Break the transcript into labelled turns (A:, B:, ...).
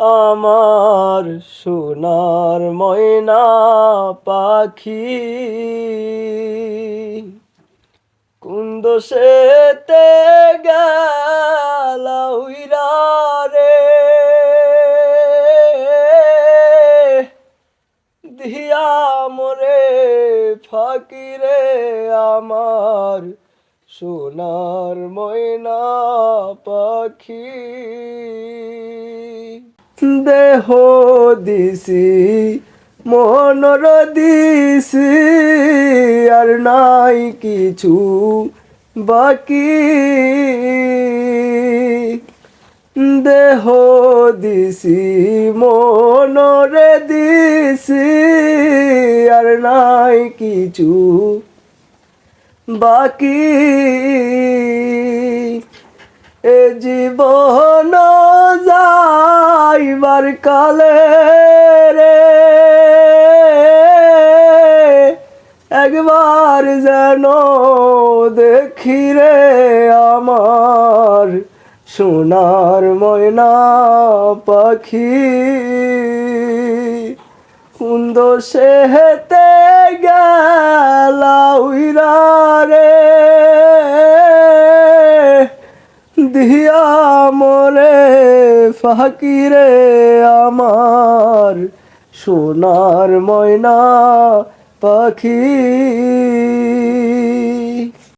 A: আমার সোনার ময়না পাখি। কুন্দ সেতে গেলা উইরা রে? দিয়া মোরে ফাকিরে আমার সোনার ময়না পাখি। দেহ দিছি, মনর দিছি, আর নাই কিছু বাকি। দেহ দিছি, মনরে দিছি, আর নাই কিছু বাকি। যাইবার কালে রে। একবার যেন দেখি রে আমার সোনার ময়না পাখি। কুন্দ সে হেতে দিয়া মরে ফাকিরে আমার সোনার ময়না পাখি।